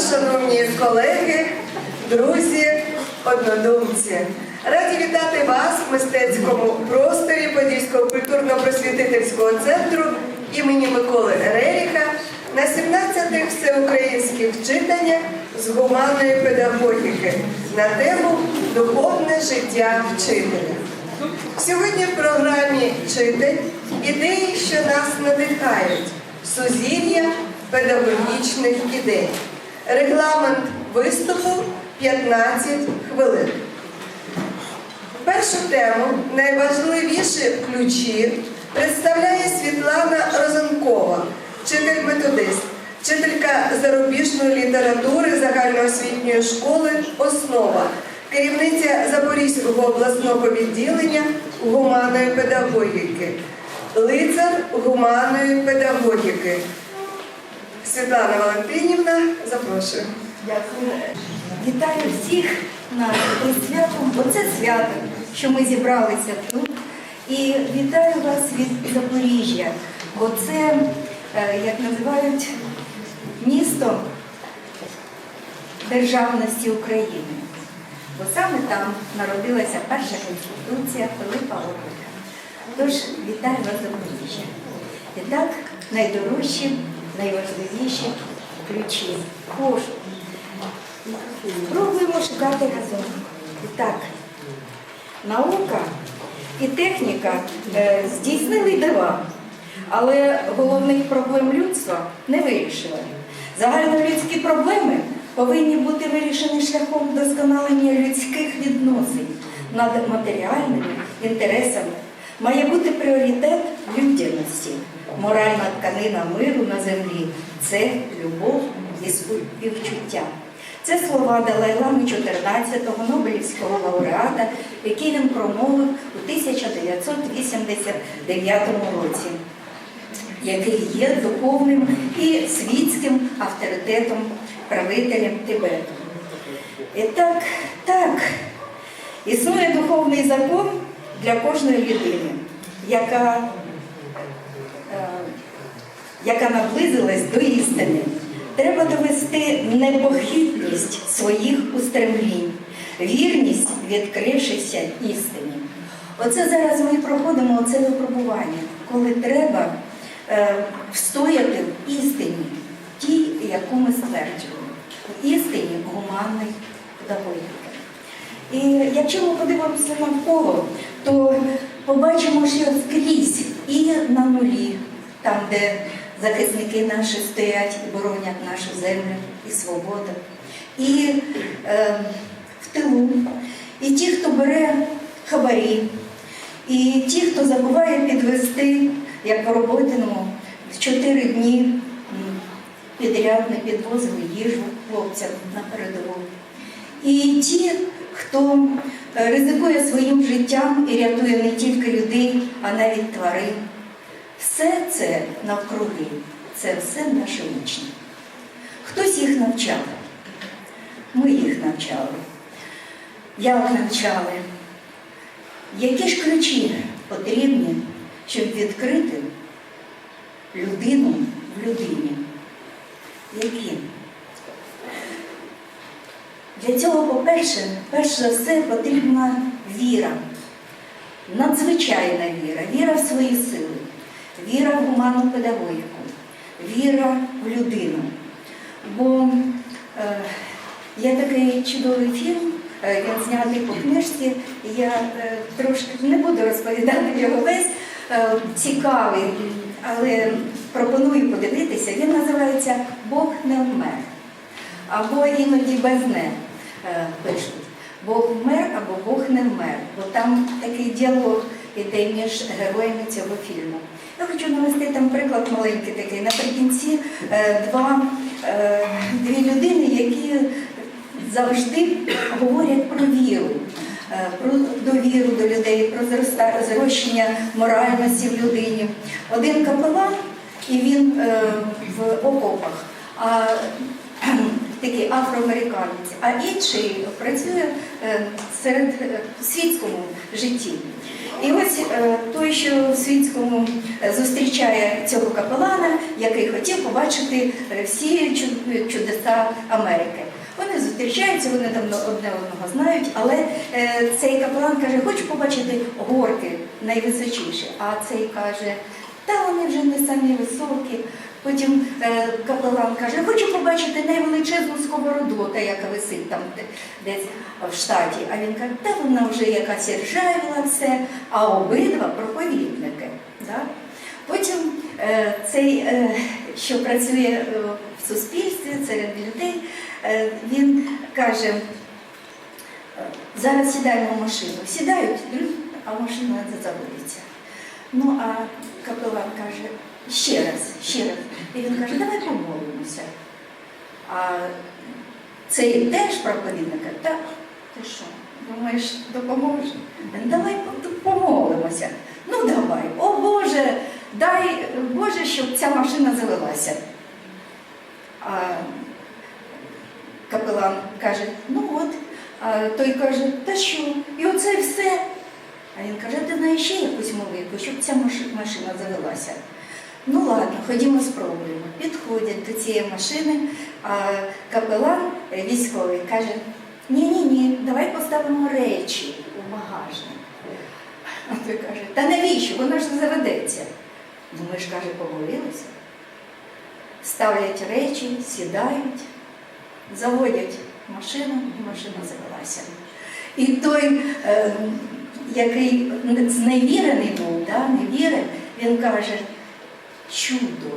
шановні колеги, друзі, однодумці. Раді вітати вас в мистецькому просторі Подільського культурно-просвітительського центру імені Миколи Реріха на 17-х всеукраїнських читаннях з гуманної педагогіки на тему Духовне життя вчителя. Сьогодні в програмі Читань ідеї, що нас надихають, сузір'я педагогічних ідей. Регламент виступу 15 хвилин. Першу тему найважливіші ключі представляє Світлана Розанкова, вчитель-методист, вчителька зарубіжної літератури загальноосвітньої школи Основа, керівниця Запорізького обласного відділення гуманної педагогіки, лицар гуманної педагогіки. Світлана Валентинівна, запрошую. Дякую. Вітаю всіх нас із святом. Оце свято, що ми зібралися тут. І вітаю вас від Запоріжжя. Бо це, е, як називають, місто державності України. Бо саме там народилася перша конституція Пилипа Орлика. Тож вітаю вас Запоріжжя. І так, найдорожчі, найважливіші ключі. Пошук. Пробуємо шукати разом. І так, наука і техніка е, здійснили дива, але головних проблем людства не вирішили. Загальнолюдські проблеми повинні бути вирішені шляхом вдосконалення людських відносин над матеріальними інтересами. Має бути пріоритет людяності. Моральна тканина миру на землі це любов і співчуття. Це слова Далай-Лами 14-го Нобелівського лауреата, які він промовив у 1989 році, який є духовним і світським авторитетом правителем Тибету. І так, так, існує духовний закон для кожної людини, яка, е, яка наблизилась до істини. Треба довести непохитність своїх устремлінь, вірність, відкрившися істині. Оце зараз ми проходимо це випробування, коли треба е, встояти в істині, тій, яку ми стверджуємо, в істині гуманної педагогіки. І якщо ми подивимося навколо, то побачимо, що скрізь і на нулі, там, де захисники наші стоять і боронять нашу землю і свободу, і е, в тилу, і ті, хто бере хабарі, і ті, хто забуває підвести, як по роботиному, в чотири дні підряд не підвозили їжу хлопцям на передову. І ті, хто е, ризикує своїм життям і рятує не тільки людей, а навіть тварин. Все це навкруги, це все наші учні. Хтось їх навчав, ми їх навчали. Як навчали? Які ж ключі потрібні, щоб відкрити людину в людині? Які? Для цього, по-перше, перш за все потрібна віра, надзвичайна віра, віра в свої сили, віра в гуманну педагогіку, віра в людину. Бо е, є такий чудовий фільм, е, він знятий по книжці, я е, трошки не буду розповідати його весь, е, цікавий, але пропоную подивитися. Він називається Бог не вмер або іноді без не пишуть. Бог вмер або Бог не вмер, бо там такий діалог іде між героями цього фільму. Я хочу навести там приклад маленький такий. Наприкінці е, два, е, дві людини, які завжди говорять про віру. е, Про довіру до людей, про зрощення моральності в людині. Один капелан, і він е, в окопах. А такий афроамериканець, а інший працює е, серед е, світському житті. І ось е, той, що в світському зустрічає цього капелана, який хотів побачити всі чудеса Америки. Вони зустрічаються, вони там одне одного знають, але цей капелан каже, хочу побачити горки найвисочіші. А цей каже, та вони вже не самі високі. Потім е, капелан каже, хочу побачити найвеличезну сковороду, та яка висить там десь в штаті. А він каже, та вона вже якась ржавіла все, а обидва проповідники. Да? Потім е, цей, е, що працює в суспільстві серед людей, він каже, зараз сідаємо в машину. Сідають, а машина заводиться. Ну, а капелан каже, ще раз, ще раз. І він каже, давай помолимося. А цей теж проповідник каже, так, ти що, думаєш, допоможе? Давай помолимося. Ну давай, о Боже, дай Боже, щоб ця машина завелася. А капелан каже, ну от, а той каже, та що? І оце все. А він каже, ти знаєш ще якусь молитву, щоб ця машина завелася. Ну ладно, ходімо спробуємо. Підходять до цієї машини, а капелан е, військовий каже: ні-ні-ні, давай поставимо речі у багажник. А той каже, та навіщо? Вона ж заведеться. Ну ми ж каже, помолилися. Ставлять речі, сідають, заводять машину, і машина завелася. І той, е, який зневірений був, да, не вірив, він каже, чудо.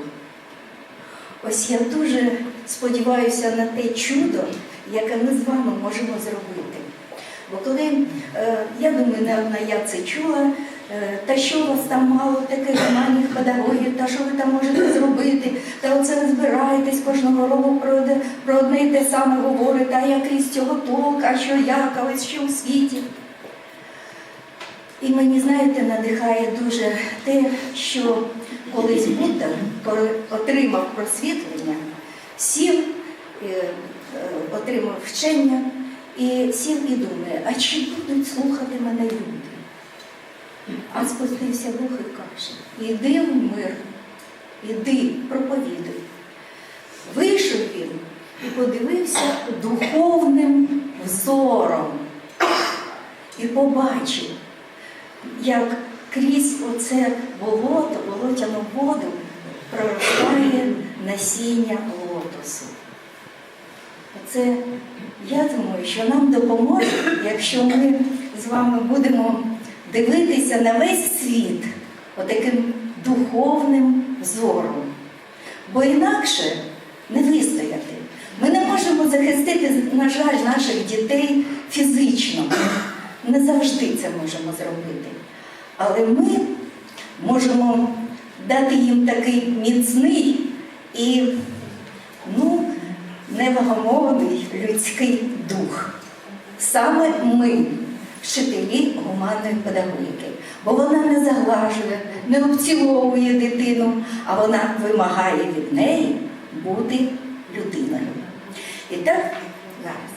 Ось я дуже сподіваюся на те чудо, яке ми з вами можемо зробити. Бо коли, е, я думаю, не одна я це чула, е, та що у вас там мало таких нормальних педагогів, та що ви там можете зробити, та оце ви збираєтесь кожного року про одне і те саме говорите, а який з цього толк, а що як, а ось що у світі. І мені, знаєте, надихає дуже те, що колись Будда, отримав просвітлення, сів, е, е, отримав вчення і сів і думає, а чи будуть слухати мене люди? А спустився Бог і каже, іди в мир, іди, проповідуй. Вийшов він і подивився духовним взором і побачив, як крізь оце болото, болотяну воду проростає насіння лотосу. Оце я думаю, що нам допоможе, якщо ми з вами будемо дивитися на весь світ отаким духовним взором. Бо інакше не вистояти. Ми не можемо захистити, на жаль, наших дітей фізично. Не завжди це можемо зробити. Але ми можемо дати їм такий міцний і ну, невагомовний людський дух. Саме ми, вчителі гуманної педагогіки, бо вона не заглажує, не обціловує дитину, а вона вимагає від неї бути людиною. І так зараз.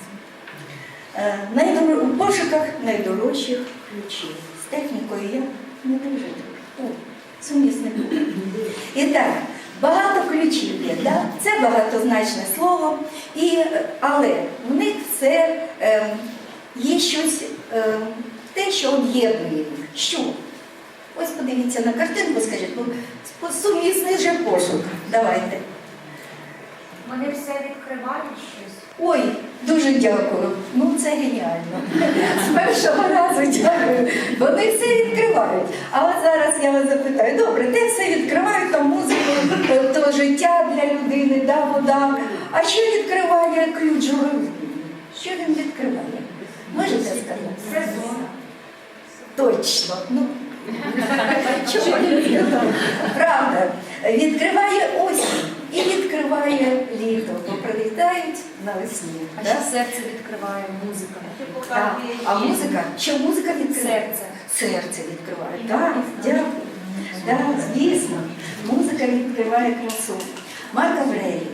Е, У пошуках найдорожчих ключів. Технікою я не дуже сумісне. І так, багато ключів є, да? це багатозначне слово, і, е, але в них все е, є щось, е, те, що об'єднує їх. Що? Ось подивіться на картинку, скажіть, бо сумісний же пошук. Давайте. Вони все відкривають щось. Ой, дуже дякую. Ну це геніально. З першого разу дякую. Вони все відкривають. А от зараз я вас запитаю, добре, де все відкривають там музику, е, то життя для людини, да, вода. А що відкриває ключ журавлі? Що він відкриває? Можете сказати? Сезон. Точно. Ну, чого не? Правда. Відкриває осінь і відкриває літо, бо прилітають навесні. А да? ще серце відкриває музика. Так. А музика? Що музика відкриває? Серце. Серце відкриває. Так, дякую. Так, звісно, музика відкриває красу. Марк Аврелій.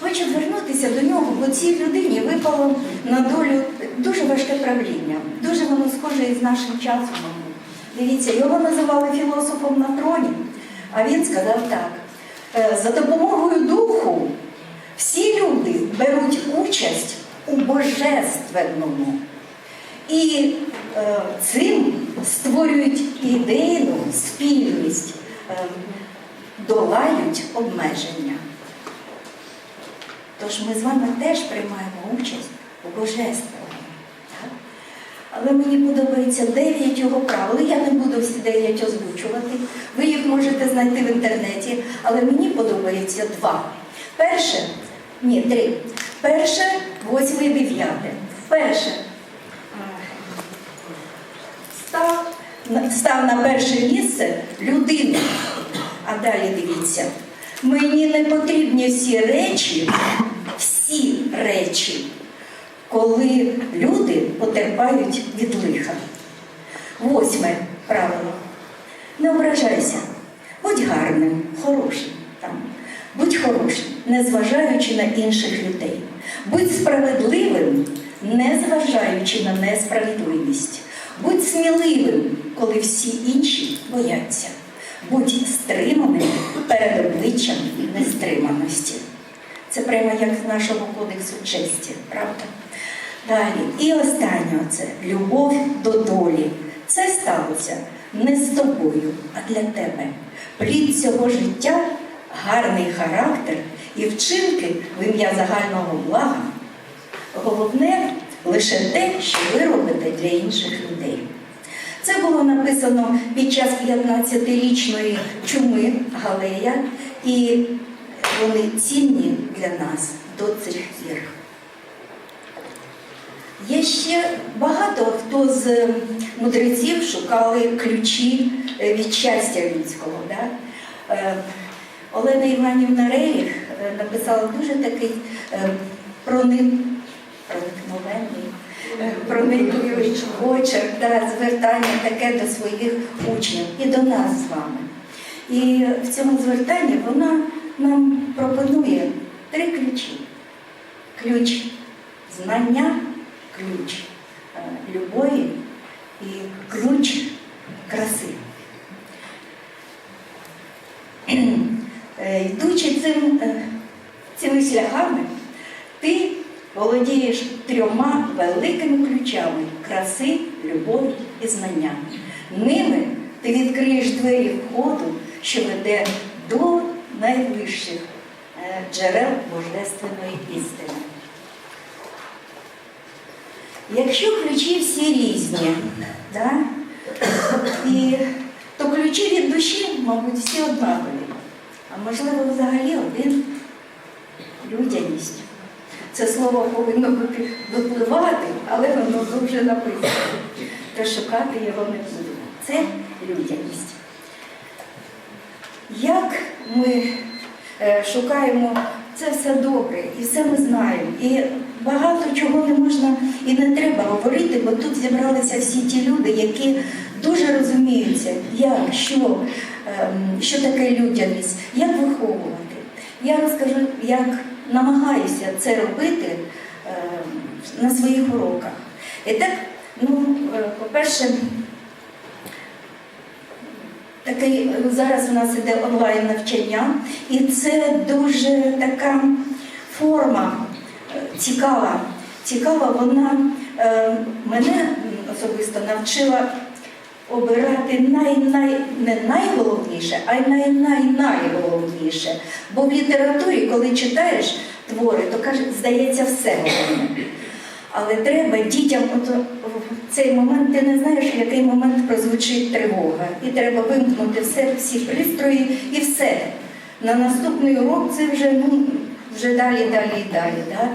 Хочу звернутися до нього, бо цій людині випало на долю дуже важке правління. Дуже воно схоже із нашим часом. Дивіться, його називали філософом на троні, а він сказав так: «Е, за допомогою духу всі люди беруть участь у божественному. І е, цим створюють ідейну спільність, е, долають обмеження. Тож ми з вами теж приймаємо участь у божественному. Але мені подобається дев'ять його правил. Я не буду всі дев'ять озвучувати. Ви їх можете знайти в інтернеті, але мені подобається два. Перше, ні, три. Перше, восьме і дев'яте. Перше. Став, став на перше місце людину. А далі дивіться. Мені не потрібні всі речі, всі речі, коли люди потерпають від лиха. Восьме правило. Не ображайся, будь гарним, хорошим. Там. Будь хорошим, незважаючи на інших людей. Будь справедливим, незважаючи на несправедливість. Будь сміливим, коли всі інші бояться. Будь стриманим перед обличчям нестриманості. Це прямо як з нашого кодексу честі, правда? Далі. І останнє це любов до долі. Це сталося не з тобою, а для тебе. Плід цього життя, гарний характер і вчинки в ім'я загального блага. Головне лише те, що ви робите для інших людей. Це було написано під час 15-річної чуми Галея, і вони цінні для нас до цих пір. Є ще багато хто з мудреців шукали ключі е, від щастя людського. Да? Е, Олена Іванівна Реріх е, написала дуже такий проник- проникновенний, е, проникливий очерк, да, звертання таке до своїх учнів і до нас з вами. І в цьому звертанні вона нам пропонує три ключі. Ключ знання, ключ е, любові і ключ краси. Е, Йдучи цим, е, цими шляхами, ти володієш трьома великими ключами краси, любові і знання. Ними ти відкриєш двері входу, що веде до найвищих е, джерел божественної істини. Якщо ключі всі різні, да? і, то ключі від душі, мабуть, всі однакові. А можливо, взагалі один людяність. Це слово повинно випливати, але воно дуже написано. Та шукати його не буду. Це людяність. Як ми шукаємо це все добре, і все ми знаємо. І багато чого не можна і не треба говорити, бо тут зібралися всі ті люди, які дуже розуміються, як, що, ем, що таке людяність, як виховувати. Я розкажу, як намагаюся це робити ем, на своїх уроках. І так, ну, е, по-перше, Такий зараз у нас іде онлайн навчання, і це дуже така форма е, цікава. Цікава, вона е, мене особисто навчила обирати най-най не найголовніше, а й най-най-найголовніше. Бо в літературі, коли читаєш твори, то каже, здається, все головне. Але треба дітям, от в цей момент ти не знаєш, в який момент прозвучить тривога. І треба вимкнути все, всі пристрої і все. На наступний урок це вже, ну, вже далі, далі далі. Да?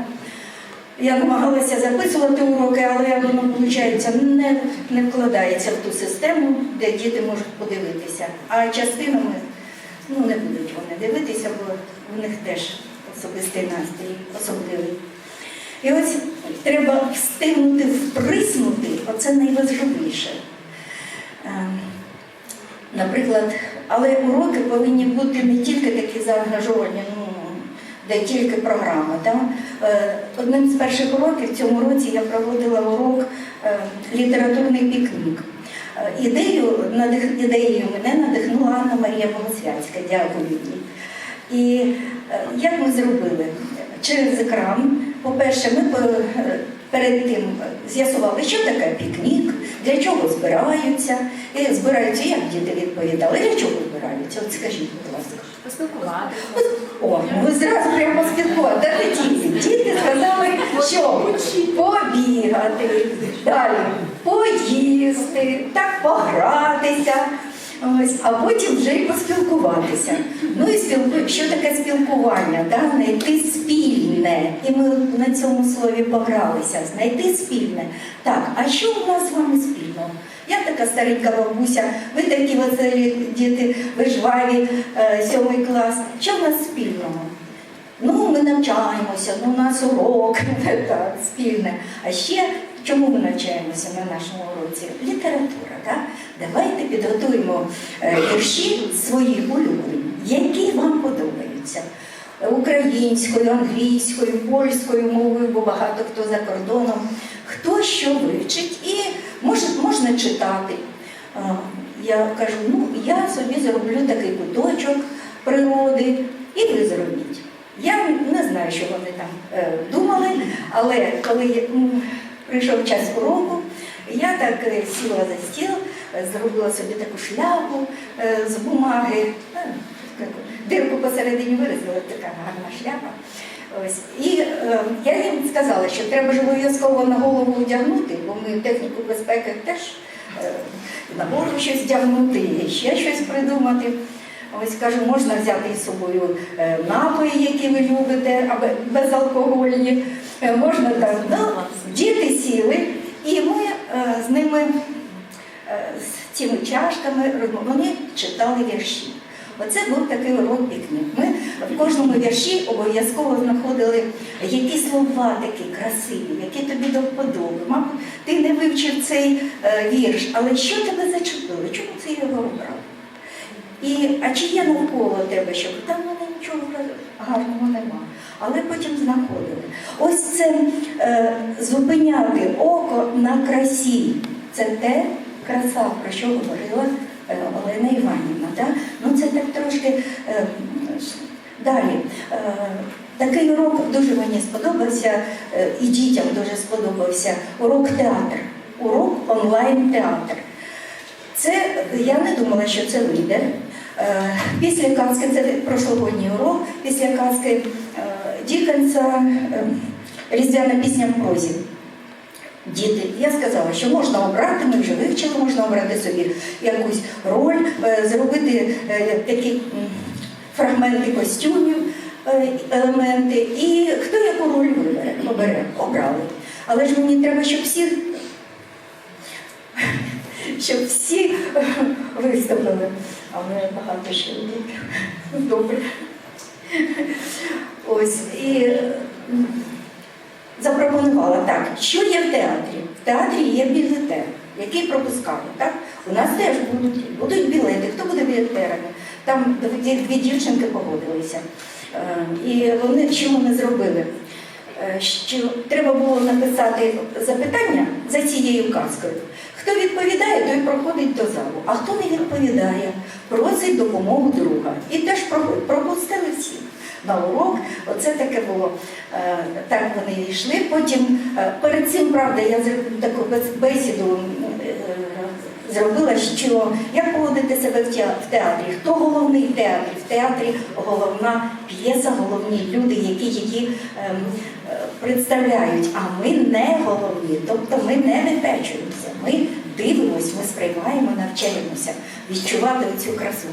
Я намагалася записувати уроки, але воно, виходить, не, не вкладається в ту систему, де діти можуть подивитися. А частинами ну, не будуть вони дивитися, бо в них теж особистий настрій, особливий. І ось треба встигнути вприснути, оце найважливіше. Ем, Наприклад, але уроки повинні бути не тільки такі заангажовані, ну, де тільки програма. Да? Е, Одним з перших уроків в цьому році я проводила урок е, літературний пікнік. Е, Ідею, ідеєю мене надихнула Анна Марія Богославська, дякую їй. І як ми зробили? Через екран, по-перше, ми перед тим з'ясували, що таке пікнік, для чого збираються. І збираються, як діти відповідали, для чого збираються? От скажіть, будь ласка. Поспілкуватися. О, ви зразу прямо поспілкувати. Діти, діти сказали, що побігати, далі поїсти, так погратися. Ось, а потім вже й поспілкуватися. Ну і спілку... що таке спілкування? Да? Знайти спільне. І ми на цьому слові погралися. Знайти спільне. Так, а що у нас з вами спільного? Я така старенька бабуся, ви такі веселі діти, ви жваві, е, сьомий клас. Що в нас спільного? Ну, ми навчаємося, ну, у нас урок, так, спільне. А ще чому ми навчаємося на нашому уроці? Література, так? Давайте підготуємо е, вірші свої улюблені, які вам подобаються. Українською, англійською, польською мовою, бо багато хто за кордоном, хто що вивчить, і може, можна читати. Я кажу, ну я собі зроблю такий куточок природи, і ви зробіть. Я не знаю, що вони там е, думали, але коли прийшов час уроку, я так е, сіла за стіл, е, зробила собі таку шляпу е, з бумаги, дирку посередині вирізала, така гарна шляпа. Ось. І е, я їм сказала, що треба ж обов'язково на голову одягнути, бо ми техніку безпеки теж е, на голову щось вдягнути, і ще щось придумати. Ось кажу, можна взяти із собою напої, які ви любите, або безалкогольні. Е, Можна так. Ну, діти сіли, і ми е, з ними, е, з цими чашками, вони читали вірші. Оце був такий урок пікнік. Ми в кожному вірші обов'язково знаходили які слова такі красиві, які тобі до вподоби. Мабуть, ти не вивчив цей вірш, але що тебе зачепило? Чому це його обрав? І, а чи є навколо тебе, що там мене нічого гарного нема, але потім знаходили. Ось це е, зупиняти око на красі. Це те краса, про що говорила е, Олена Іванівна. Да? Ну це так трошки е, далі. Е, такий урок дуже мені сподобався, е, і дітям дуже сподобався. Урок театр. Урок онлайн-театр. Це я не думала, що це вийде. Е, Після казки, це прошлогодній урок, після казки е, Дікенса е, Різдвяна пісня в прозі. Діти, я сказала, що можна обрати, ми вже вивчили, можна обрати собі якусь роль, е, зробити е, такі фрагменти костюмів, е, елементи, і хто яку роль вибере, обере, обрали. Але ж мені треба, щоб всі щоб всі виступили. А в мене багато ще робити. Добре. Ось і запропонувала так, що є в театрі? В театрі є білетер, який пропускали. Так? У нас теж будуть, будуть білети. Хто буде білетерами? Там дві, дві дівчинки погодилися. Е, І вони що вони зробили? Е, Що треба було написати запитання за цією казкою. Хто відповідає, той проходить до залу. А хто не відповідає, просить допомогу друга. І теж пропустили всі на урок. Оце таке було. Е, Так вони йшли. Потім е, перед цим, правда, я таку бесіду е, зробила, що як поводити себе в театрі, хто головний в театрі? В театрі головна п'єса, головні люди, які її ем, представляють. А ми не головні, тобто ми не випечуємося. Ми дивимося, ми сприймаємо, навчаємося відчувати цю красу.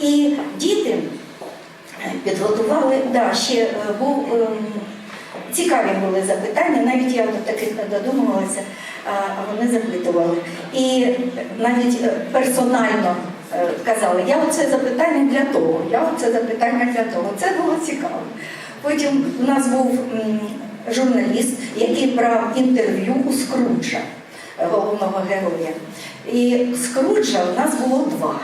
І діти е, підготували, да, ще е, був. ем, Цікаві були запитання, навіть я до таких не додумувалася, а вони запитували. І навіть е, персонально казали, я оце запитання для того, я оце запитання для того. Це було цікаво. Потім у нас був журналіст, який брав інтерв'ю у Скруджа, е, головного героя. І Скруджа у нас було два.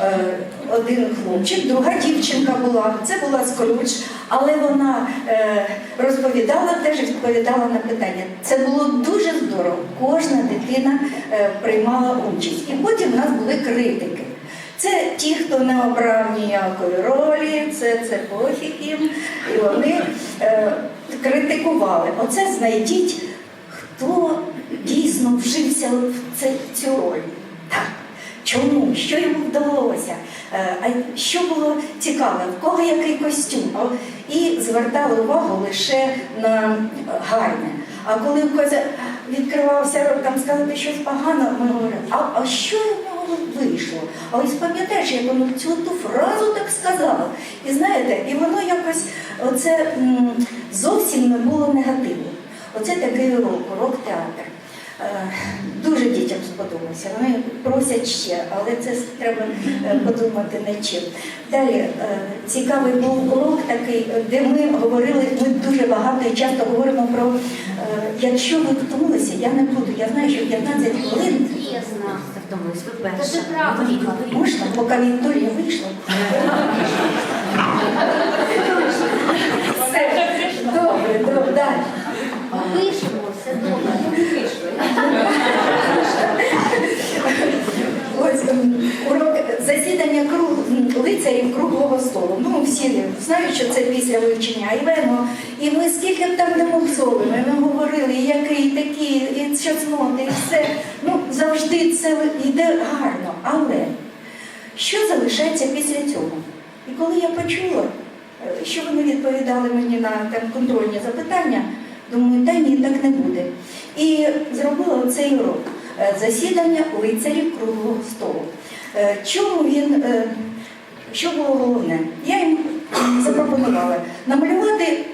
Е, один хлопчик, друга дівчинка була. Це була Скрудж, але вона е, розповідала. теж відповідала на питання. Це було дуже здорово. Кожна дитина приймала участь. І потім в нас були критики. Це ті, хто не обрав ніякої ролі, це, це пофіг. І вони е, критикували. Оце знайдіть, хто дійсно вжився в цю роль. Так. Чому? Що йому вдалося? Е, А що було цікаве, в кого який костюм? І звертали увагу лише на гарне. А коли в когось відкривався рот, там сказати щось погане, ми говоримо, а, а що нього вийшло? А ось пам'ятаєш, як воно цю ту фразу так сказала. І знаєте, і воно якось оце зовсім не було негативно. Оце такий урок, урок театр. Е, Дуже дітям сподобався. Вони просять ще, але це треба е, подумати над чим. Далі е, цікавий був урок такий, де ми говорили, ми дуже багато і часто говоримо про якщо ви втомилися, я не буду. Я знаю, що 15 хвилин Чесно. Втомились, ви перша. можна, поки Вікторія вийшла. Все, добре, добре, далі. Вийшло, все добре. Ось ем, урок засідання м, лицарів круглого столу. Ну, всі знають, що це після вивчення Айвено. І ми скільки там не мовцовили, ми говорили, який такий, і чесноти, і все. Ну, завжди це йде гарно. Але що залишається після цього? І коли я почула, е, що вони відповідали мені на там, контрольні запитання, думаю, та ні, так не буде. І зробила цей урок е, засідання лицарів круглого столу. Е, Чому він, що було головне? Я їм запропонувала намалювати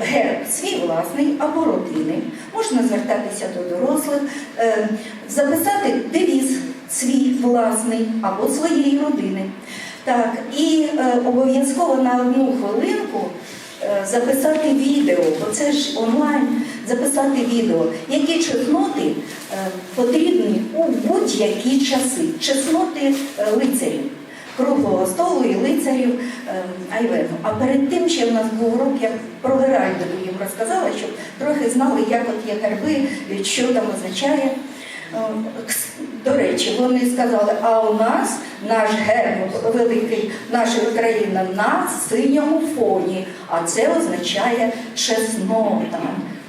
герб свій власний або родини. Можна звертатися до дорослих, е, записати девіз свій власний або своєї родини. Так, і е, обов'язково на одну хвилинку е, записати відео, бо це ж онлайн, записати відео, які чесноти потрібні у будь-які часи. Чесноти лицарів. Круглого столу і лицарів е, Айвену. А перед тим ще в нас був урок, я про Геральдику їм розказала, щоб трохи знали, як от є герби, що там означає. Е, До речі, вони сказали, а у нас наш герб великий, наша Україна на синьому фоні, а це означає чеснота.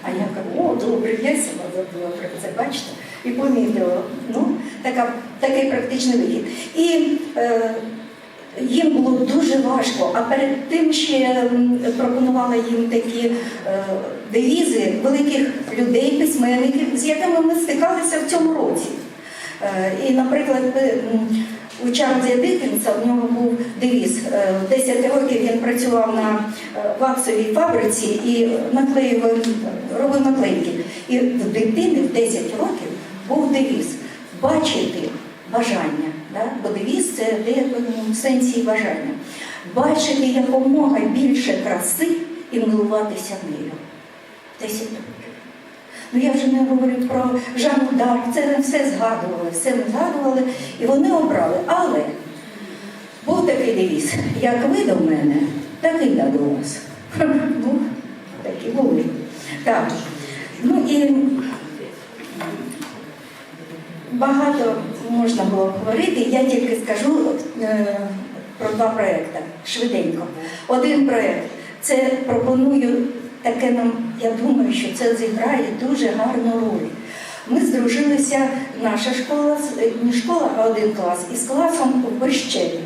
А я кажу, о, добре, я сама забула про це, бачите? І помітила. Ну, така, такий практичний вихід. І е, їм було дуже важко, а перед тим ще м, пропонувала їм такі е, девізи великих людей, письменників, з якими ми стикалися в цьому році. Е, І, наприклад, у Чарльза Диккенса в нього був девіз. Е, в 10 років він працював на е, ваксовій фабриці і наклеїв, е, робив наклейки. І в дитини в 10 років був девіз бачити бажання. Да? Бо девіз це в деякому сенсі бажання. Бачити якомога більше краси і милуватися нею. 10 років. Ну я вже не говорю про Жанну Дарк, це ми все згадували, все ми згадували, і вони обрали. Але був такий девіз, як ви до мене, так і я до вас. Ну, такі були. Так. Ну і багато можна було говорити, я тільки скажу е, про два проекти швиденько. Один проект це пропоную таке нам, я думаю, що це зіграє дуже гарну роль. Ми здружилися, наша школа, з- не школа, а один клас, із класом в Борщеві.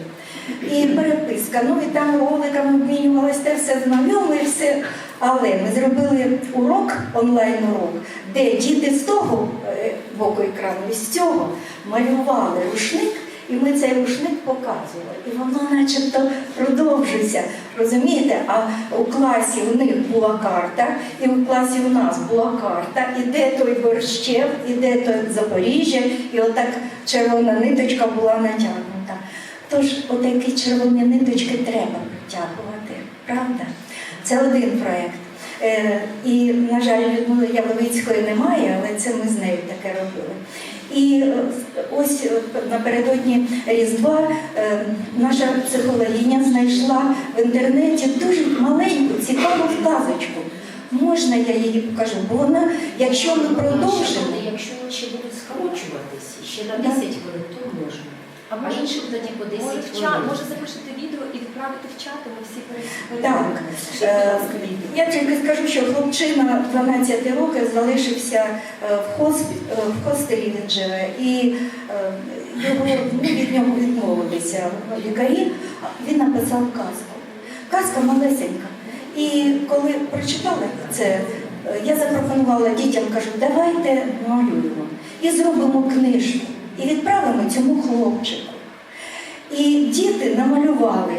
І переписка, ну і там роликами обмінювалися, те все знайоме, все. Але ми зробили урок, онлайн-урок, де діти з того е, боку екрану і з цього малювали рушник, і ми цей рушник показували. І воно начебто продовжується. Розумієте? А у класі у них була карта, і у класі у нас була карта, і де той борщев, і де той Запоріжжя, і отак червона ниточка була натягнута. Тож отакі червоні ниточки треба притягувати, правда? Це один проєкт. Е, і, на жаль, Людмили Яловицької немає, але це ми з нею таке робили. І е, ось е, напередодні Різдва е, наша психологиня знайшла в інтернеті дуже маленьку, цікаву сказочку Можна я її покажу? Бо вона, якщо ми продовжимо, Якщо ще будуть скорочуватись ще на 10 хвилин, то можна. А А може, іншим тоді по 10 може, в чат, може запишете відео і відправити в чат, ми всі пере- Так. Я тільки скажу, що хлопчина 12 років залишився е, в, хоспі, е, в хостелі він живе, і е, його, ну, від нього відмовилися лікарі. Він написав казку. Казка малесенька. І коли прочитала це, я запропонувала дітям, кажу, давайте малюємо і зробимо книжку, і відправимо цьому хлопчику. І діти намалювали.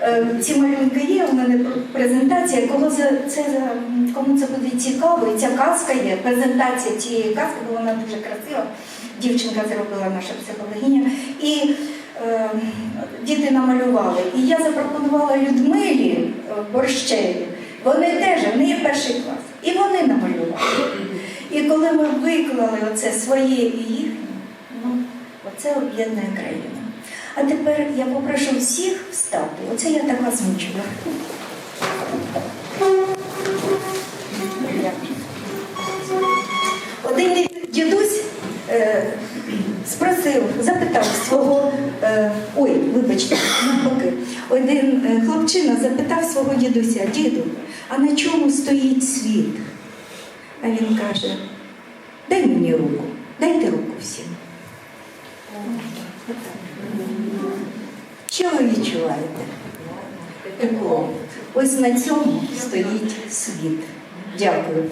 Е, Ці малюнки є, у мене презентація. Кого за це кому це буде цікаво, і ця казка є. Презентація цієї казки, бо вона дуже красива. Дівчинка зробила наша психологиня. І е, діти намалювали. І я запропонувала Людмилі е, Борщеві. Вони теж, в неї перший клас. І вони намалювали. І коли ми виклали оце своє і ну, оце об'єднує країну. А тепер я попрошу всіх встати. Оце я така змучила. Один дідусь е, спросив, запитав свого, е, ой, вибачте, навпаки, один е, хлопчина запитав свого дідуся, діду, а на чому стоїть світ? А він каже, дай мені руку, дайте руку всім. Що ви відчуваєте? Тепло. Ось на цьому стоїть світ. Дякую.